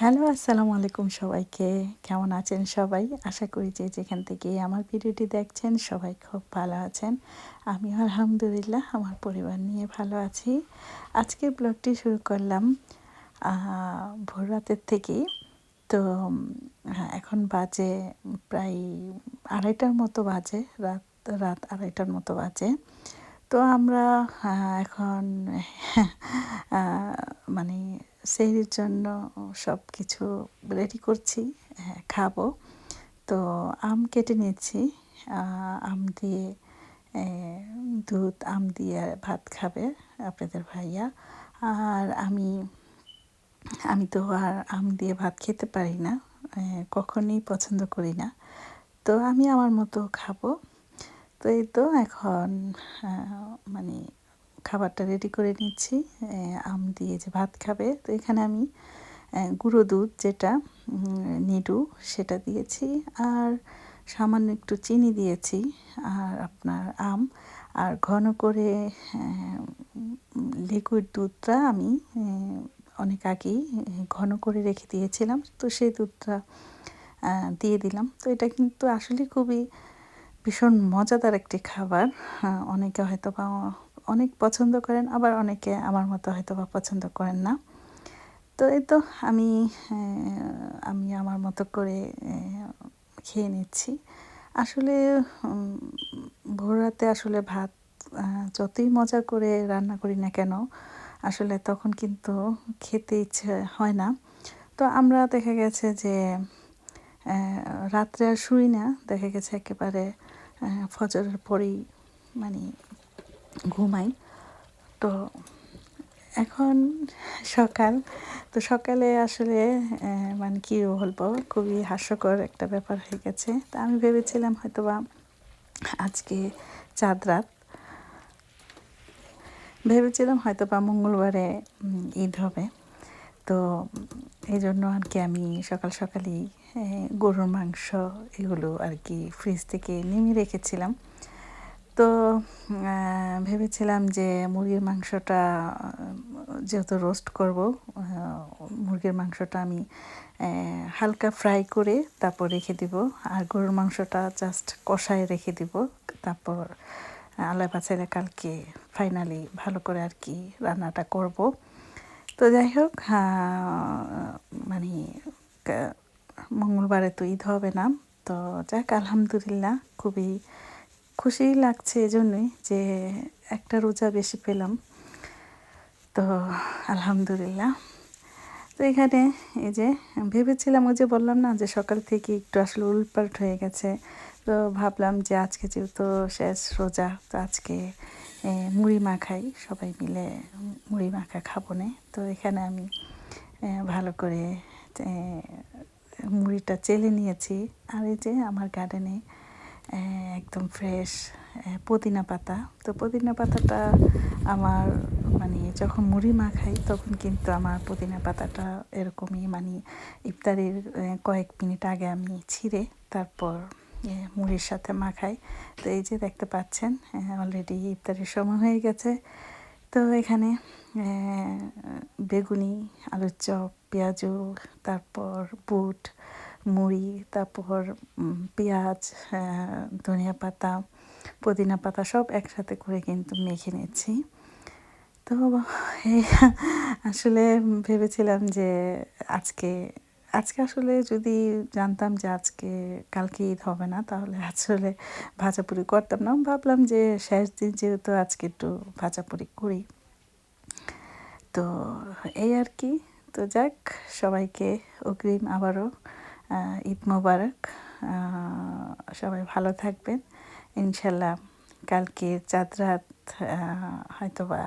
Hello আসসালামু আলাইকুম সবাইকে। কেমন আছেন সবাই? আশা করি যে যেখান থেকে আমার ভিডিওটি দেখছেন সবাই খুব ভালো আছেন। আমি আলহামদুলিল্লাহ আমার পরিবার নিয়ে ভালো আছি। আজকের ব্লগটি শুরু করলাম ভোর রাতের থেকেই তো হ্যাঁ, এখন বাজে প্রায় আড়াইটার মতো বাজে রাত রাত আড়াইটার মতো বাজে। তো আমরা এখন মানে সেহরির জন্য সব কিছু রেডি করছি হ্যাঁ, খাব। তো আম কেটে নিচ্ছি আম দিয়ে দুধ আম দিয়ে ভাত খাবে আপনাদের ভাইয়া। আর আমি আমি তো আর আম দিয়ে ভাত খেতে পারি না কখনই পছন্দ করি না। তো আমি আমার মতো খাব। তো এই তো এখন মানে খাবারটা রেডি করে নিচ্ছি। আম দিয়ে যে ভাত খাবে, তো এখানে আমি গুঁড়ো দুধ যেটা নিডু সেটা দিয়েছি। আর সামান্য একটু চিনি দিয়েছি, আর আপনার আম। আর ঘন করে লিকুইড দুধটা আমি অনেক আগেই ঘন করে রেখে দিয়েছিলাম। তো সেই দুধটা দিয়ে দিলাম। তো এটা কিন্তু আসলে খুবই ভীষণ মজাদার একটি খাবার। অনেকে হয়তো বা অনেক পছন্দ করেন, আবার অনেকে আমার মতো হয়তো বা পছন্দ করেন না। তো এই তো আমি আমি আমার মতো করে খেয়ে নিচ্ছি। আসলে ভোর রাতে আসলে ভাত যতই মজা করে রান্না করি না কেন, আসলে তখন কিন্তু খেতে ইচ্ছে হয় না। তো আমরা দেখা গেছে যে রাত্রে আর শুই না, দেখা গেছে একেবারে ফজরের পরেই মানে ঘুমাই। তো এখন সকাল। তো সকালে আসলে মানে কী বলব, খুবই হাস্যকর একটা ব্যাপার হয়ে গেছে। তা আমি ভেবেছিলাম হয়তো বা আজকে চাঁদ রাত। ভেবেছিলাম হয়তো বা মঙ্গলবারে ঈদ হবে। তো এই জন্য আর কি আমি সকাল সকালেই গরুর মাংস এগুলো আর কি ফ্রিজ থেকে নেমে রেখেছিলাম। তো ভেবেছিলাম যে মুরগির মাংসটা, যেহেতু রোস্ট করব মুরগির মাংসটা আমি হালকা ফ্রাই করে তারপর রেখে দিব। আর গরুর মাংসটা জাস্ট কষায় রেখে দিব। তারপর আল্লাহ কালকে ফাইনালি ভালো করে আর কি রান্নাটা করব। তো যাই হোক মানে মঙ্গলবারে তো ঈদ হবে না। তো যাক, আলহামদুলিল্লাহ, খুবই খুশি লাগছে এজন্যই যে একটা রোজা বেশি পেলাম। তো আলহামদুলিল্লাহ। তো এখানে এই যে ভেবেছিলাম ওই যে বললাম না যে সকাল থেকে একটু আসলে উল্পাল্ট হয়ে গেছে। তো ভাবলাম যে আজকে যেহেতু শেষ রোজা, তো আজকে মুড়ি মাখাই, সবাই মিলে মুড়ি মাখা খাব না। তো এখানে আমি ভালো করে মুড়িটা চেলে নিয়েছি। আর এই যে আমার গার্ডেনে একদম ফ্রেশ পুদিনা পাতা। তো পুদিনা পাতাটা আমার মানে যখন মুড়ি মাখাই, তখন কিন্তু আমার পুদিনা পাতাটা এরকমই মানে ইফতারির কয়েক মিনিট আগে আমি ছিঁড়ে, তারপর মুড়ির সাথে মাখাই। তো এই যে দেখতে পাচ্ছেন অলরেডি ইফতারির সময় হয়ে গেছে। তো এখানে বেগুনি, আলুর চপ, পেঁয়াজু, তারপর বুট, মুড়ি, তারপর পেঁয়াজ ধনিয়া পাতা, পুদিনা পাতা সব একসাথে করে কিন্তু মেখে নিচ্ছি। তো আসলে ভেবেছিলাম যে আজকে আজকে আসলে যদি জানতাম যে আজকে, কালকে ঈদ হবে না, তাহলে আসলে ভাজাপুরি করতাম না। ভাবলাম যে শেষ দিন যেহেতু আজকে একটু ভাজাপুরি করি। তো এই আর কি। তো যাক, সবাইকে অগ্রিম আবারও ঈদ মোবারক। সবাই ভালো থাকবেন। ইনশাল্লাহ কালকে চাঁদ রাত হয়তোবা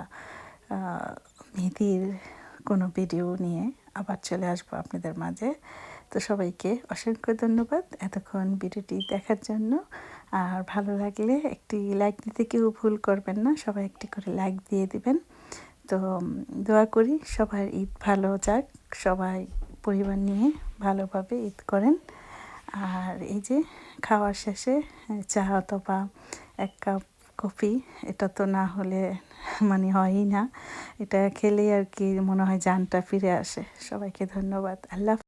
মেহেদির কোনো ভিডিও নিয়ে আবার চলে আসব আপনাদের মাঝে। তো সবাইকে অসংখ্য ধন্যবাদ এতক্ষণ ভিডিওটি দেখার জন্য। আর ভালো লাগলে একটি লাইক দিতে কেউ ভুল করবেন না, সবাই একটি করে লাইক দিয়ে দিবেন। তো দোয়া করি সবার ঈদ ভালো যাক, সবাই পরিবার নিয়ে ভালোভাবে ঈদ করেন। আর এই যে খাওয়ার শেষে চা অথবা এক কাপ কফি, এটা তো না হলে মানে হয়ই না। এটা খেলে আর কি মনে হয় জানটা ফিরে আসে। সবাইকে ধন্যবাদ। আল্লাহ